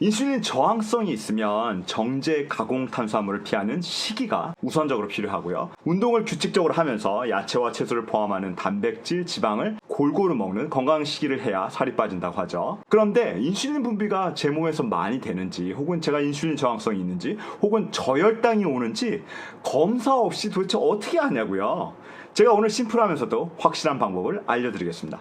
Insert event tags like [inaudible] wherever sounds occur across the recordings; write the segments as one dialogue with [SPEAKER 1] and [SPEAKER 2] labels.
[SPEAKER 1] 인슐린 저항성이 있으면 정제 가공 탄수화물을 피하는 시기가 우선적으로 필요하고요. 운동을 규칙적으로 하면서 야채와 채소를 포함하는 단백질, 지방을 골고루 먹는 건강 시기를 해야 살이 빠진다고 하죠. 그런데 인슐린 분비가 제 몸에서 많이 되는지 혹은 제가 인슐린 저항성이 있는지 혹은 저혈당이 오는지 검사 없이 도대체 어떻게 하냐고요. 제가 오늘 심플하면서도 확실한 방법을 알려드리겠습니다.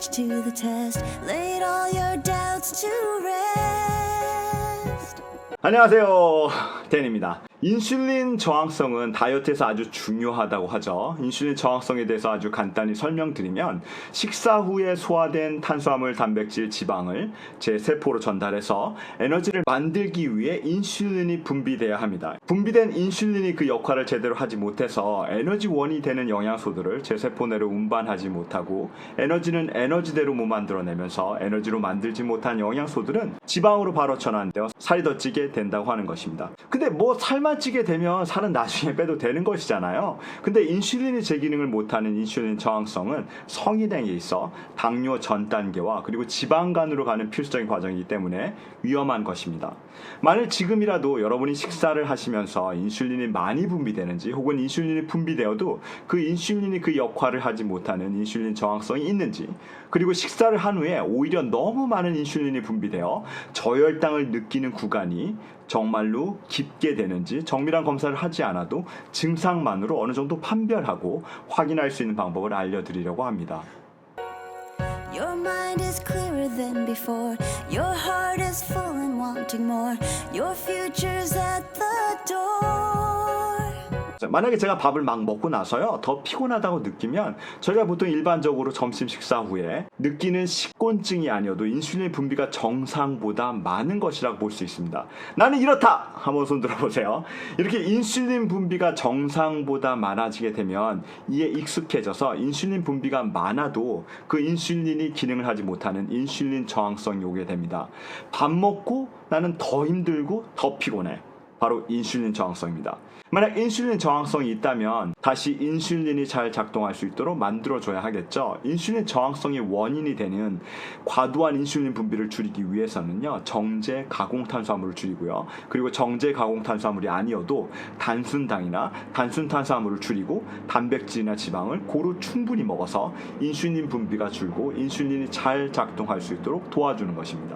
[SPEAKER 2] courage to the test. Laid all your doubts to rest.
[SPEAKER 1] 안녕하세요. 댄입니다. 인슐린 저항성은 다이어트에서 아주 중요하다고 하죠. 인슐린 저항성에 대해서 아주 간단히 설명드리면 식사 후에 소화된 탄수화물, 단백질, 지방을 제 세포로 전달해서 에너지를 만들기 위해 인슐린이 분비돼야 합니다. 분비된 인슐린이 그 역할을 제대로 하지 못해서 에너지원이 되는 영양소들을 제 세포 내로 운반하지 못하고 에너지는 에너지대로 못 만들어내면서 에너지로 만들지 못한 영양소들은 지방으로 바로 전환되어 살이 더 찌게 된다고 하는 것입니다. 근데 뭐 살만 찌게 되면 살은 나중에 빼도 되는 것이잖아요. 근데 인슐린이 제 기능을 못하는 인슐린 저항성은 성인에게 있어 당뇨 전 단계와 그리고 지방간으로 가는 필수적인 과정이기 때문에 위험한 것입니다. 만일 지금이라도 여러분이 식사를 하시면서 인슐린이 많이 분비되는지 혹은 인슐린이 분비되어도 그 인슐린이 그 역할을 하지 못하는 인슐린 저항성이 있는지 그리고 식사를 한 후에 오히려 너무 많은 인슐린이 분비되어 저혈당을 느끼는 구간이 정말로 깊게 되는지 정밀한 검사를 하지 않아도 증상만으로 어느 정도 판별하고 확인할 수 있는 방법을 알려드리려고 합니다.
[SPEAKER 2] Your mind is clearer than before. Your heart is full and wanting more. Your future's at the door.
[SPEAKER 1] 자, 만약에 제가 밥을 막 먹고 나서요 더 피곤하다고 느끼면 저희가 보통 일반적으로 점심 식사 후에 느끼는 식곤증이 아니어도 인슐린 분비가 정상보다 많은 것이라고 볼 수 있습니다. 나는 이렇다 한번 손 들어보세요. 이렇게 인슐린 분비가 정상보다 많아지게 되면 이에 익숙해져서 인슐린 분비가 많아도 그 인슐린이 기능을 하지 못하는 인슐린 저항성이 오게 됩니다. 밥 먹고 나는 더 힘들고 더 피곤해. 바로 인슐린 저항성입니다. 만약 인슐린 저항성이 있다면 다시 인슐린이 잘 작동할 수 있도록 만들어줘야 하겠죠. 인슐린 저항성의 원인이 되는 과도한 인슐린 분비를 줄이기 위해서는요, 정제 가공 탄수화물을 줄이고요. 그리고 정제 가공 탄수화물이 아니어도 단순당이나 단순 탄수화물을 줄이고 단백질이나 지방을 고루 충분히 먹어서 인슐린 분비가 줄고 인슐린이 잘 작동할 수 있도록 도와주는 것입니다.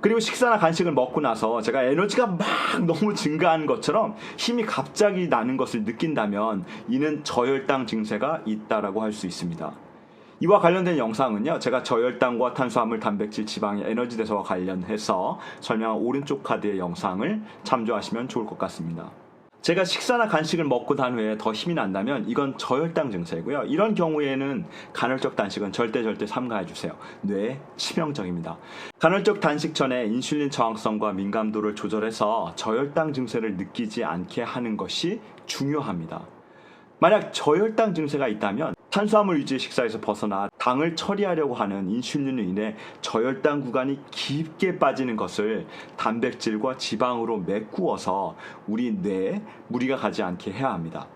[SPEAKER 1] 그리고 식사나 간식을 먹고 나서 제가 에너지가 막 너무 증가한 것처럼 힘이 갑자기 나는 것을 느낀다면 이는 저혈당 증세가 있다라고 할 수 있습니다. 이와 관련된 영상은요, 제가 저혈당과 탄수화물, 단백질, 지방의 에너지 대사와 관련해서 설명한 오른쪽 카드의 영상을 참조하시면 좋을 것 같습니다. 제가 식사나 간식을 먹고 난 후에 더 힘이 난다면 이건 저혈당 증세고요. 이런 경우에는 간헐적 단식은 절대 절대 삼가해 주세요. 뇌에 치명적입니다. 간헐적 단식 전에 인슐린 저항성과 민감도를 조절해서 저혈당 증세를 느끼지 않게 하는 것이 중요합니다. 만약 저혈당 증세가 있다면 탄수화물 위주의 식사에서 벗어나 당을 처리하려고 하는 인슐린으로 인해 저혈당 구간이 깊게 빠지는 것을 단백질과 지방으로 메꾸어서 우리 뇌에 무리가 가지 않게 해야 합니다.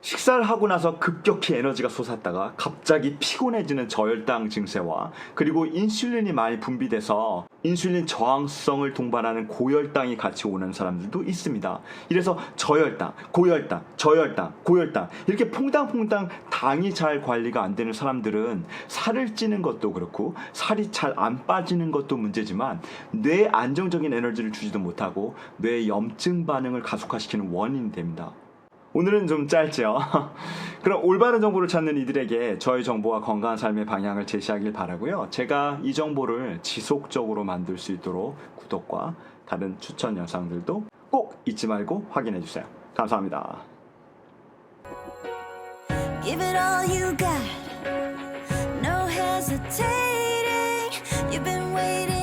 [SPEAKER 1] 식사를 하고 나서 급격히 에너지가 솟았다가 갑자기 피곤해지는 저혈당 증세와 그리고 인슐린이 많이 분비돼서 인슐린 저항성을 동반하는 고혈당이 같이 오는 사람들도 있습니다. 이래서 저혈당, 고혈당, 저혈당, 고혈당 이렇게 퐁당퐁당 당이 잘 관리가 안 되는 사람들은 살을 찌는 것도 그렇고 살이 잘 안 빠지는 것도 문제지만 뇌에 안정적인 에너지를 주지도 못하고 뇌 염증 반응을 가속화시키는 원인이 됩니다. 오늘은 좀 짧죠. [laughs] 그럼 올바른 정보를 찾는 이들에게 저의 정보와 건강한 삶의 방향을 제시하길 바라고요. 제가 이 정보를 지속적으로 만들 수 있도록 구독과 다른 추천 영상들도 꼭 잊지 말고 확인해 주세요. 감사합니다.
[SPEAKER 2] Give